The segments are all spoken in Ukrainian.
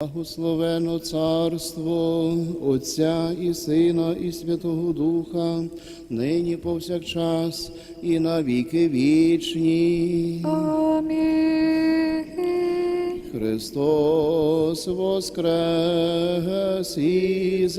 Благословено царство Отця і Сина, і Святого Духа, нині повсякчас і на віки вічні. Амінь. Христос воскрес із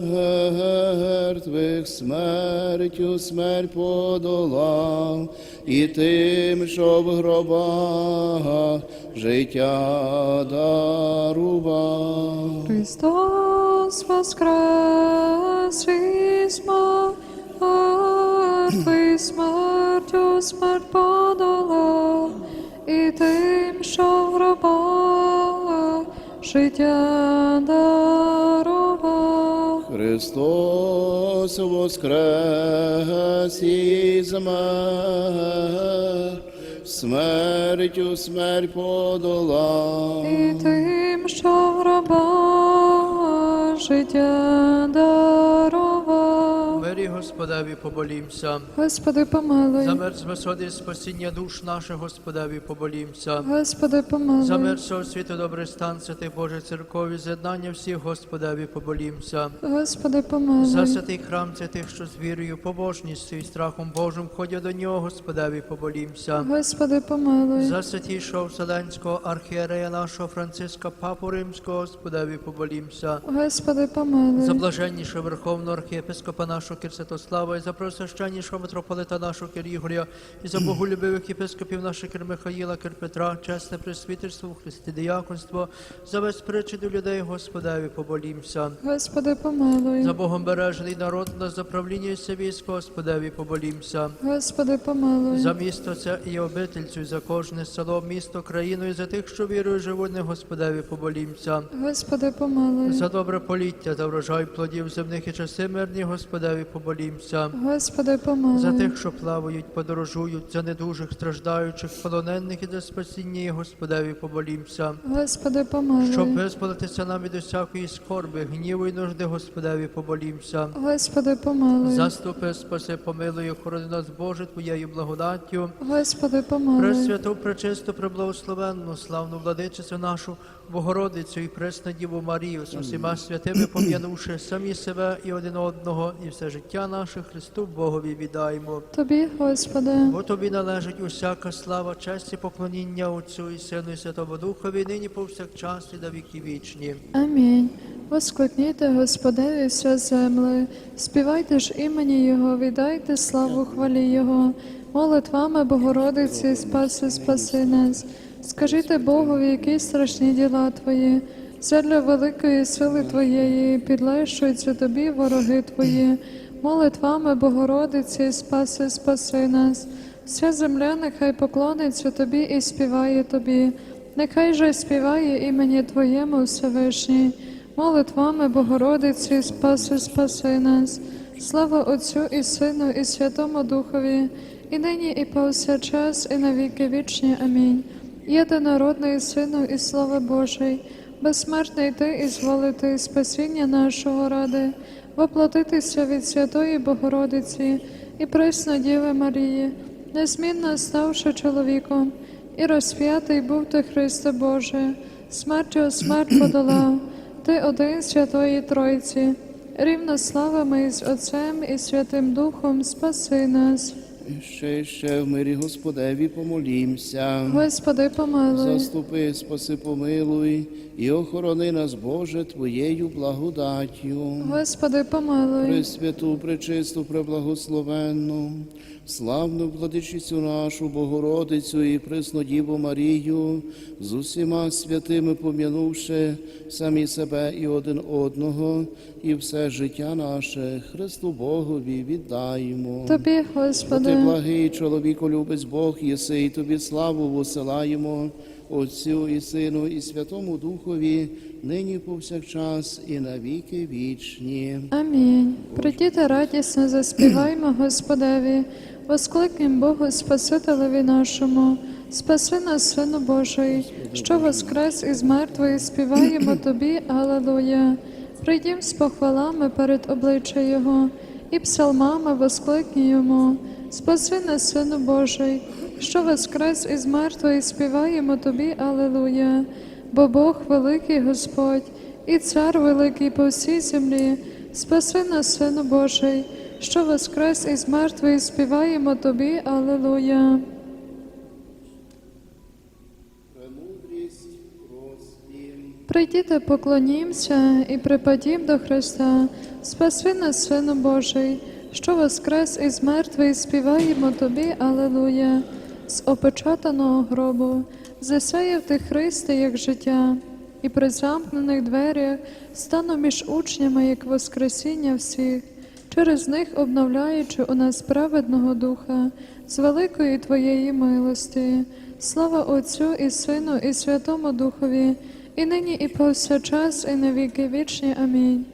мертвих, смертю смерть подолав, і тим, що в гробах життя дарував. Христос воскрес із мертвих, смертю смерть подолав, і тим, що в гробах життя дарував. Христос воскрес із мертвих, смертю смерть подолав. І тим, що в гробах життя дарував. Господеві поболімся. Господи, помилуй. За мир звисоти спасіння душ наших, Господеві поболімся. Господи, За помилуй. мир всього світу, добрий стан, святих Божих церкові, з'єднання всіх, Господеві поболімся. Господи, За помилуй. святий храм святих, що з вірою, побожністю і страхом Божим ходять до нього, Господеві поболімся. Господи, помилуй. За святішого Вселенського архієрея нашого Франциска, Папу Римського, Господеві поболімся. Господи, За помилуй. блаженнішого Верховного архієпископа нашого Кир Святослава, і за просвященнішого митрополита нашого Кирігоря, і за боголюбивих єпископів наших Кир Михаїла, Кир Петра, чесне пресвітерство, в Христі діяконство, за весь причину людей, Господеві, поболімся. Господи, помилуй. За Богом бережений народ, нас за правління і військо, Господеві, поболімся. Господи, помилуй. За місто це і обительцю, і за кожне село, місто, країну, і за тих, що вірою живуть, не Господеві, поболімся. Господи, помилуй. За добре поліття, за врожай плодів земних і часи мирні, Господеві, поболімся. Господи, За тих, що плавають, подорожують, за недужих, страждаючих, полонених і за спасіння, і Господеві, поболімся. Господи, Щоб визволитися нам від усякої скорби, гніву і нужди, Господеві, поболімся. Господи, помилуй. Заступи, спаси, помилуй, охорони нас, Боже, Твоєю благодаттю. Господи, помилуй. Пресвяту, пречисту, преблагословенну, славну владичицю нашу, Богородицю і пресну Діву Марію, з усіма святими пом'янувши самі себе і один одного, і все життя наше Христу Богові віддаємо. Тобі, Господи. Бо тобі належить усяка слава, честь і поклоніння Отцю і Сину і Святому Духові, нині повсякчас і на віки вічні. Амінь. Воскликніте Господеві вся земле, співайте ж імені Його, віддайте славу хвалі Його, молитвами Богородиці, спаси, спаси нас. Скажіть Богові, які страшні діла Твої, задля великої сили Твоєї, підлещуються Тобі вороги Твої, молитвами Богородиці, спаси, спаси нас. Вся земля нехай поклониться Тобі і співає Тобі. Нехай же співає імені Твоєму Всевишній, молитвами Богородиці, спаси, спаси нас. Слава Отцю і Сину, і Святому Духові, і нині, і повсякчас, і на віки вічні. Амінь. Єдинородний Сину і слави Божий, безсмертний Ти і зволити спасіння нашого ради, воплотитися від Святої Богородиці і пресна Діви Марії, незмінно ставши чоловіком, і розп'ятий був ти, Христе Боже, смертю смерть подолав, ти один Святої Тройці, рівно славами із Отцем і Святим Духом спаси нас. Ще, ще в мирі Господеві помолімся. Господи, помилуй. Заступи, спаси, помилуй, і охорони нас, Боже, Твоєю благодаттю. Господи, помилуй. Пресвяту, пречисту, преблагословенну, славну владичицю нашу, Богородицю і Преснодіву Марію, з усіма святими пом'янувши самі себе і один одного, і все життя наше Христу Богові віддаємо. Тобі, Господи, благий чоловіку любець Бог єси, і тобі славу висилаємо, Отцю і Сину, і Святому Духові, нині повсякчас, і на віки вічні. Амінь. Придіти радісно заспіваймо Господеві, воскликнем Богу Спасителеві нашому, спаси нас, Сину Божий, що воскрес із мертвої, співаємо Тобі, Алелуя. Прийдім з похвалами перед обличчя Його, і псалмами воскликні йому, спаси нас, Сину Божий, що воскрес із мертвої, співаємо Тобі, Алелуя. бо Бог великий Господь, і цар великий по всій землі, спаси нас, Сину Божий, що воскрес із мертвих, співаємо Тобі, простім. Прийдіте, поклонімся і припадім до Христа, спаси нас, Сину Божий, що воскрес із мертвих, співаємо Тобі, Аллилуйя. З опечатаного гробу засяяв ти Христе, як життя, і при замкнених дверях стану між учнями, як воскресіння всіх, через них обновляючи у нас праведного духа, з великої Твоєї милості. Слава Отцю і Сину, і Святому Духові, і нині, і повсякчас, і на віки вічні. Амінь.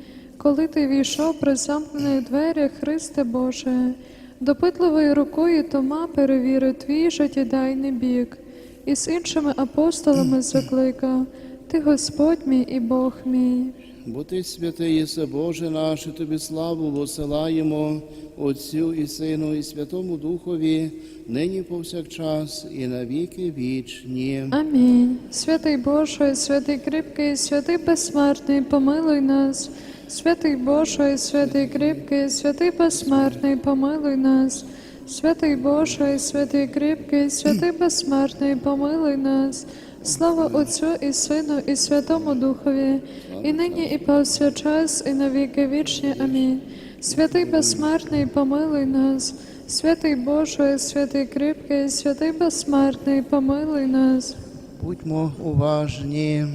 Коли ти війшов при замкнених дверях, Христе Боже, допитливою рукою Тома перевірив твій життєдайний бік, і з іншими апостолами закликав, Ти Господь мій і Бог мій. Бо ти святий єси Боже наш, і тобі славу посилаємо Отцю і Сину, і Святому Духові, нині повсякчас, і на віки вічні. Амінь. Святий Боже, святий кріпкий, святий безсмертний, помилуй нас. Святий Боже, святий кріпкий, святий безсмертний, помилуй нас. Святий Боже, святий кріпкий, святий безсмертний, помилуй нас. Слава Отцю і Сину, і Святому Духові, і нині, і повсякчас, і на віки вічні. Амінь. Святий безсмертний, помилуй нас. Святий Боже, святий кріпкий, святий безсмертний, помилуй нас. Будьмо уважні,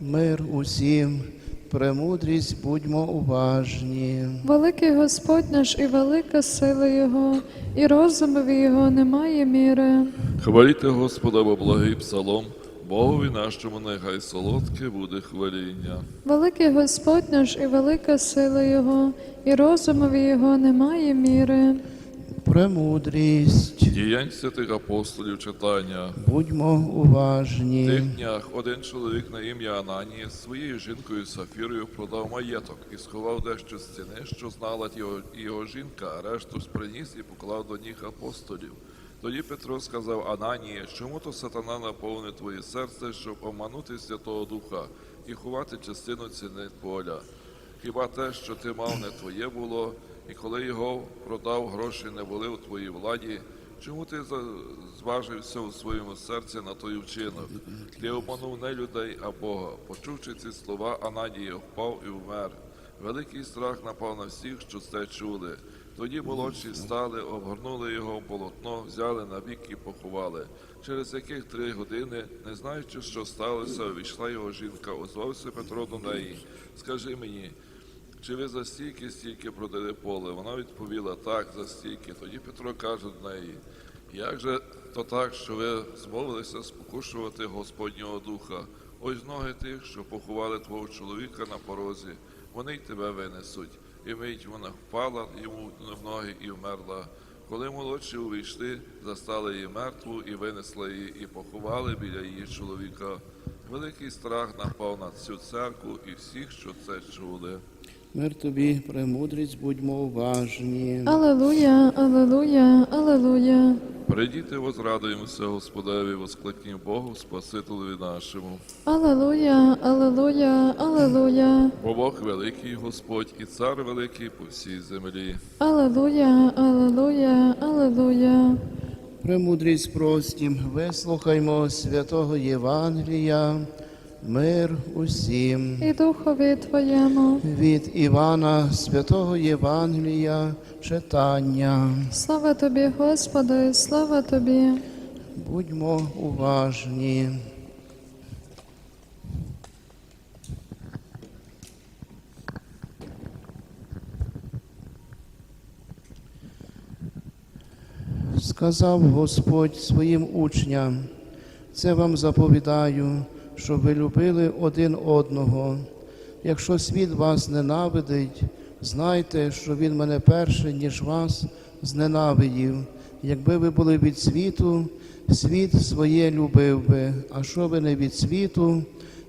мир усім, премудрість, будьмо уважні. Великий Господь наш і велика сила Його, і розумові Його немає міри. Хваліте Господа, бо благий псалом, Богові нашому нехай солодке буде хваління. Великий Господь наш і велика сила Його, і розумові Його немає міри. Премудрість, Діянь святих апостолів читання. будьмо В уважні. тих днях один чоловік на ім'я Ананія з своєю жінкою Сафірою продав маєток і сховав дещо з ціни, що знала його, його жінка, а решту приніс і поклав до ніг апостолів. Тоді Петро сказав Ананія, чому то сатана наповнив твоє серце, щоб оманути Святого Духа і ховати частину ціни поля. Хіба те, що ти мав, не твоє було, і коли його продав, гроші не були у твоїй владі, чому ти зважився у своєму серці на той вчинок? Ти обманув не людей, а Бога. Почувши ці слова, Ананія впав і вмер. Великий страх напав на всіх, що це чули. Тоді молодші стали, обгорнули його в полотно, взяли на бік і поховали. Через яких три години, не знаючи, що сталося, увійшла його жінка, озвався Петро до неї. Скажи мені, чи ви за стільки стільки продали поле? Вона відповіла так, за стільки. Тоді Петро каже до неї, як же то так, що ви змовилися спокушувати Господнього Духа? Ось ноги тих, що поховали твого чоловіка на порозі, вони й тебе винесуть. І мить вона впала йому в ноги і вмерла. Коли молодші увійшли, застали її мертву і винесли її, і поховали біля її чоловіка. Великий страх напав на цю церкву і всіх, що це чули. Мир тобі, премудрість, будьмо уважні. Алелуя, алелуя, алелуя. Прийдіте, возрадуємося Господеві, воскликні Богу, Спасителеві нашому. Алелуя, алелуя, алелуя. Бо Бог великий Господь і цар великий по всій землі. Алелуя, алелуя, алелуя. Премудрість простім, вислухаймо святого Євангелія, мир усім. І духові Твоєму. Від Івана святого Євангелія читання. Слава Тобі, Господи, слава Тобі. Будьмо уважні. Сказав Господь своїм учням, це вам заповідаю, щоб ви любили один одного. Якщо світ вас ненавидить, знайте, що він мене перше, ніж вас, зненавидів. Якби ви були від світу, світ своє любив би, а що ви не від світу,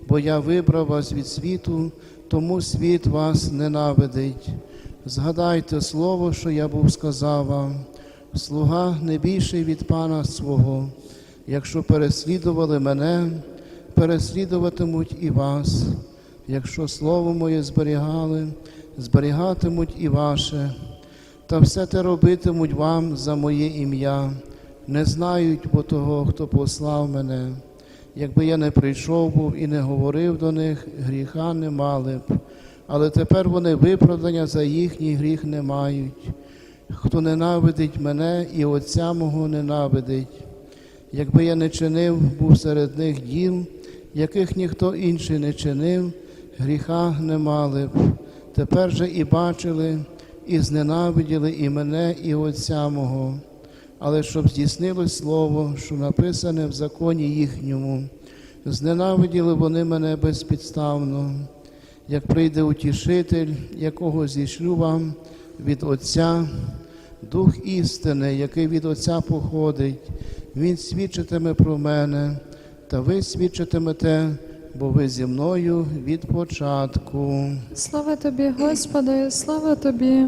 бо я вибрав вас від світу, тому світ вас ненавидить. Згадайте слово, що я був сказав вам, слуга не більший від пана свого. Якщо переслідували мене, переслідуватимуть і вас. Якщо слово моє зберігали, зберігатимуть і ваше, та все те робитимуть вам за моє ім'я, не знають бо того, хто послав мене. Якби я не прийшов був і не говорив до них, гріха не мали б, але тепер вони виправдання за їхній гріх не мають. Хто ненавидить мене і Отця мого ненавидить. Якби я не чинив, був серед них діл, яких ніхто інший не чинив, гріха не мали б. Тепер же і бачили, і зненавиділи і мене, і Отця мого. Але щоб здійснилось слово, що написане в законі їхньому, зненавиділи вони мене безпідставно. Як прийде утішитель, якого зішлю вам від Отця, Дух істини, який від Отця походить, Він свідчитиме про мене, та ви свідчитимете, бо ви зі мною від початку. Слава тобі, Господи, слава тобі.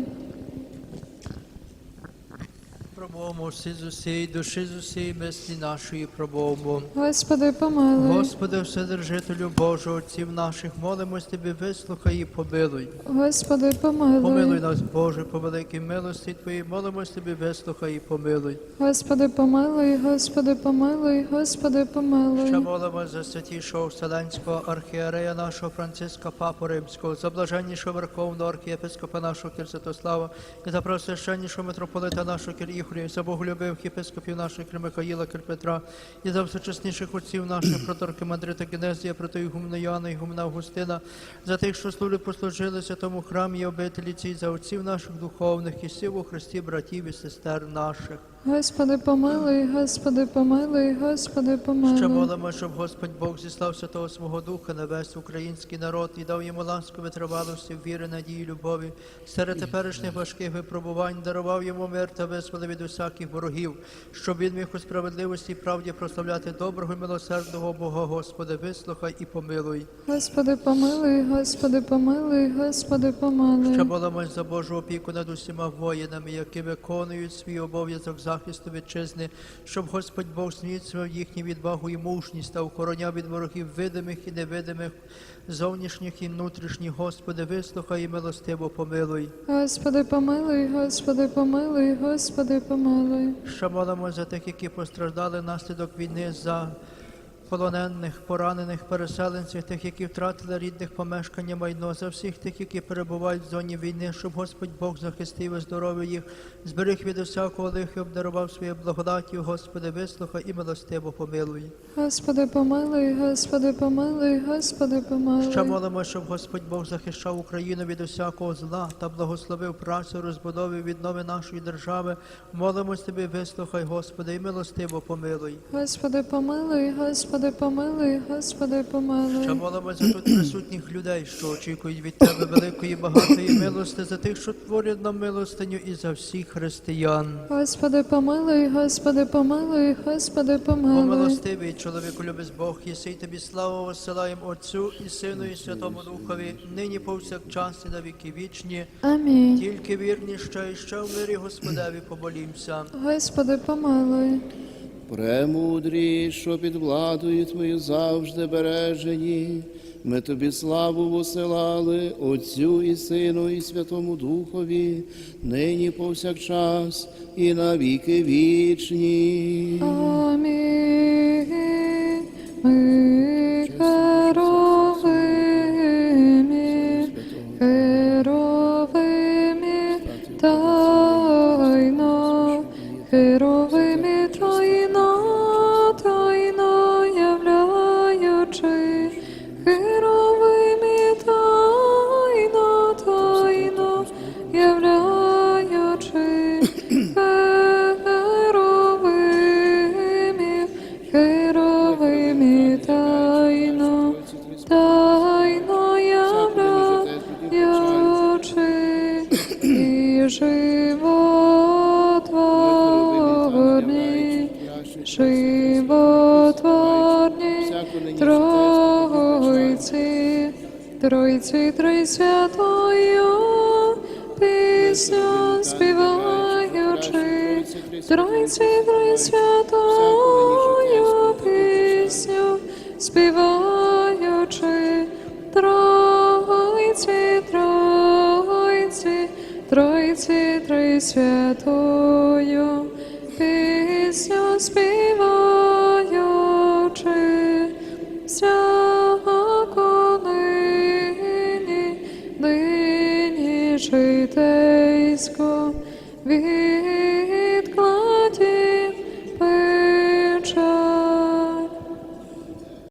Промовмо всі з усієї душі, з усієї мислі нашої промовмо. Господи, помилуй. Господи, Вседержителю Божого, отців наших, молимось Тобі, вислухай і помилуй. Господи, помилуй. Помилуй нас, Боже, по великій милості Твоїй, молимось Тобі, вислухай і помилуй. Господи, помилуй, Господи, помилуй, Господи, Ще помилуй. молимо за святішого Вселенського архієрея нашого Франциска Папу Римського, за блаженнішого Верховного архієпископа нашого Кир Святослава, і за просвященнішого митрополита нашого Кир За боголюбивих єпископів наших Михаїла, Кирпетра і за всечесніших отців наших проторки Мандрита Генезія, протоігумна Йоанна і гумна Августина, за тих, що служили, послужилися тому храмі і обителі цій, за отців наших духовних і сів у Христі братів і сестер наших. Господи, помилуй, Господи, помилуй, Господи, Ще помилуй. молимо, щоб Господь Бог зіслав Святого свого Духа на весь український народ і дав йому ласку витривалості, віри, надії, любові. Серед теперішніх важких випробувань дарував йому мир та визволи від усяких ворогів, щоб він міг у справедливості і правді прославляти доброго і милосердного Бога Господа, вислухай і помилуй. Господи, помилуй, Господи, помилуй, Господи, Ще помилуй. молимось за Божу опіку над усіма воїнами, які виконують свій обов'язок захисту вітчизни, щоб Господь Бог зміцнював їхню відвагу і мужність та охороняв від ворогів видимих і невидимих, зовнішніх і внутрішніх. Господи, вислухай і милостиво помилуй. Господи, помилуй, Господи, помилуй, Господи, помилуй. Що молимо за тих, які постраждали внаслідок війни за полонених, поранених, переселенців, тих, які втратили рідних помешкання майно, за всіх тих, які перебувають в зоні війни, щоб Господь Бог захистив і здоров'я їх, зберіг від усякого лиха і обдарував своєю благодаттю. Господи, вислухай і милостиво помилуй. Господи, помилуй, Господи, помилуй, Господи, Ще молимо, щоб Господь Бог захищав Україну від усякого зла та благословив працю розбудови віднови нашої держави. Молимось Тобі, вислухай, Господи, і милостиво помилуй. Господи, помилуй, Господи, помилуй, Господи, Ще помилуй. молимо за тут присутніх людей, що очікують від Тебе великої багатої милости, за тих, що творять нам милостиню, і за всіх християн. Господи, помилуй, Господи, помилуй, Господи, О помилуй. милостивий чоловіку Бог, єси тобі славу посилаєм Отцю і Сину, і Святому Духові, нині повсякчас і на віки вічні. Амінь. Тільки вірні ще і ще в мирі Господеві поболімся. Господи, помилуй. Премудрі, що під владою Твою завжди бережені. Ми тобі славу воселали, Отцю і Сину, і Святому Духові, нині повсякчас і на віки вічні. Амінь. Тайно являючи, і животворні, животворні, Тройці, Тройці, Тройсвятою, пісню співаючи, Тройці, Тройсвятою, пісню співаючи Тройці, Три святою, пісню співаючи,